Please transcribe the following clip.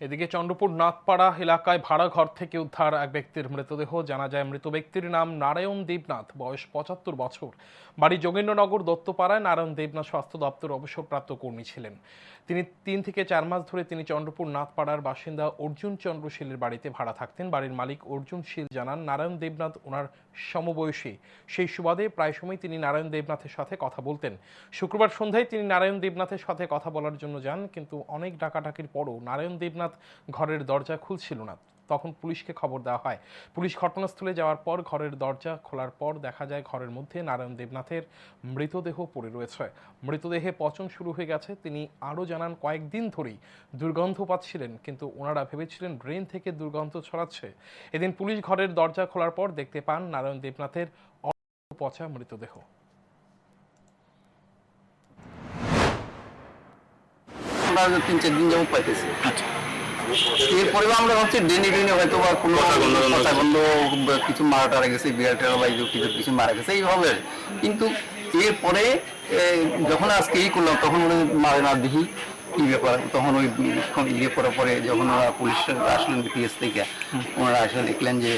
এদিকে চন্দ্রপুর নাথপাড়া এলাকায় ভাড়া ঘর থেকে উদ্ধার এক ব্যক্তির মৃতদেহ। জানা যায় মৃত ব্যক্তির নাম নারায়ণ দেবনাথ, বয়স পঁচাত্তর বছর। বাড়ি যোগেন্দ্রনগর দত্তপাড়ায় নারায়ণ দেবনাথ স্বাস্থ্য দপ্তর অবসরপ্রাপ্ত কর্মী ছিলেন। তিনি তিন থেকে চার মাস ধরে তিনি চন্দ্রপুর নাথপাড়ার বাসিন্দা অর্জুন চন্দ্র শীলের বাড়িতে ভাড়া থাকতেন। বাড়ির মালিক অর্জুন শীল জানান, নারায়ণ দেবনাথ ওনার সমবয়সী। সেই সুবাদে প্রায় সময় তিনি নারায়ণ দেবনাথের সাথে কথা বলতেন। শুক্রবার সন্ধ্যায় তিনি নারায়ণ দেবনাথের সাথে কথা বলার জন্য যান, কিন্তু অনেক ডাকাডাকির পরও নারায়ণ দেবনাথ ঘরের দরজা খুলছিল না। তখন পুলিশকে খবর দেওয়া হয়। পুলিশ ঘটনাস্থলে যাওয়ার পর ঘরের দরজা খোলার পর দেখা যায় ঘরের মধ্যে নারায়ণ দেবনাথের মৃতদেহ পড়ে রয়েছে। মৃতদেহে পচন শুরু হয়ে গেছে। তিনি আরও জানান কয়েকদিন ধরেই দুর্গন্ধ পাচ্ছিলেন কিন্তু ওনারা ভেবেছিলেন ড্রেন থেকে দুর্গন্ধ ছড়াচ্ছে। এদিন পুলিশ ঘরের দরজা খোলার পর দেখতে পান নারায়ণ দেবনাথের পচা মৃতদেহ। তিন চার দিন যাব পাইতেছি। এরপরে আমরা ভাবছি ডেনে ডেনে হয়তো বা কোনো কিছু মারা টারা গেছে বিড়াল টেরা বা কিছু কিছু মারা গেছে এইভাবে। কিন্তু এরপরে যখন আজকে এই করলাম তখন ওরা মারে না দেখি কি ব্যাপার। তখন ওই ইয়ে করার পরে যখন ওরা পুলিশ আসলেন পিএস থেকে ওনারা আসলে দেখলেন যে